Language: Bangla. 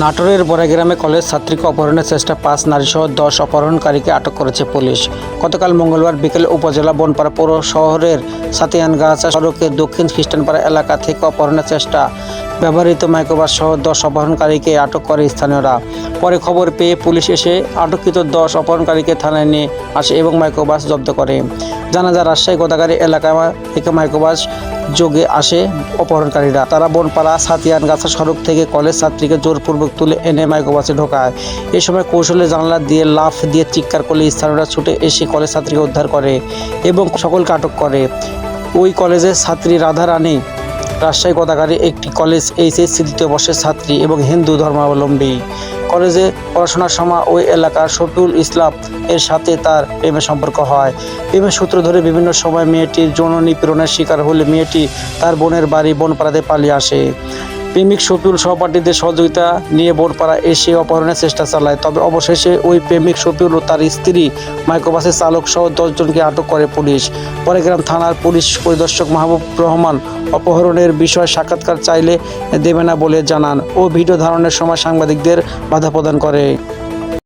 নাটোরের বড়াগ্রামে কলেজ ছাত্রীকে অপহরণের চেষ্টা পাঁচ নারীসহ দশ অপহরণকারীকে আটক করেছে পুলিশ। গতকাল মঙ্গলবার বিকেলে উপজেলা বনপাড়া পৌর শহরের সাতিয়ানগাছা সড়কের দক্ষিণ খ্রিস্টানপাড়া এলাকা থেকে অপহরণের চেষ্টা ব্যবহৃত মাইক্রোবাস সহ দশ অপহরণকারীকে আটক করে স্থানীয়রা। পরে খবর পেয়ে পুলিশ এসে আটককৃত দশ অপহরণকারীকে থানায় নিয়ে আসে এবং মাইক্রোবাস জব্দ করে। জানা যায়, রাজশাহী গোদাগাড়ি এলাকা থেকে মাইক্রোবাস যোগে আসে অপহরণকারীরা। তারা বনপাড়া, সাতিয়ান গাছা সড়ক থেকে কলেজ ছাত্রীকে জোরপূর্বক তুলে এনে মাইক্রোবাসে ঢোকায়। এ সময় কৌশলে জানালা দিয়ে লাফ দিয়ে চিৎকার করলে স্থানীয়রা ছুটে এসে কলেজ ছাত্রীকে উদ্ধার করে এবং সকলকে আটক করে। ওই কলেজের ছাত্রী রাধা রানী রাজশাহী কথাকারী একটি কলেজ এইচএসসি দ্বিতীয় বর্ষের ছাত্রী এবং হিন্দু ধর্মাবলম্বী। কলেজে পড়াশোনার সময় ওই এলাকার শফিউল ইসলাম এর সাথে তার প্রেমের সম্পর্ক হয়। প্রেমের সূত্র ধরে বিভিন্ন সময় মেয়েটির যৌন নিপীড়নের শিকার হলে মেয়েটি তার বোনের বাড়ি বনপাড়াতে পালিয়ে আসে। প্রেমিক শফিউল সহপাঠীদের সহযোগিতা নিয়ে বোরপাড়া এসে অপহরণের চেষ্টা চালায়। তবে অবশেষে ওই প্রেমিক শফিউল ও তার স্ত্রী মাইক্রোবাসের চালক সহ দশজনকে আটক করে পুলিশ। পরে গ্রাম থানার পুলিশ পরিদর্শক মাহবুব রহমান অপহরণের বিষয়ে সাক্ষাৎকার চাইলে দেবে না বলে জানান ও ভিডিও ধারণের সময় সাংবাদিকদের বাধা প্রদান করে।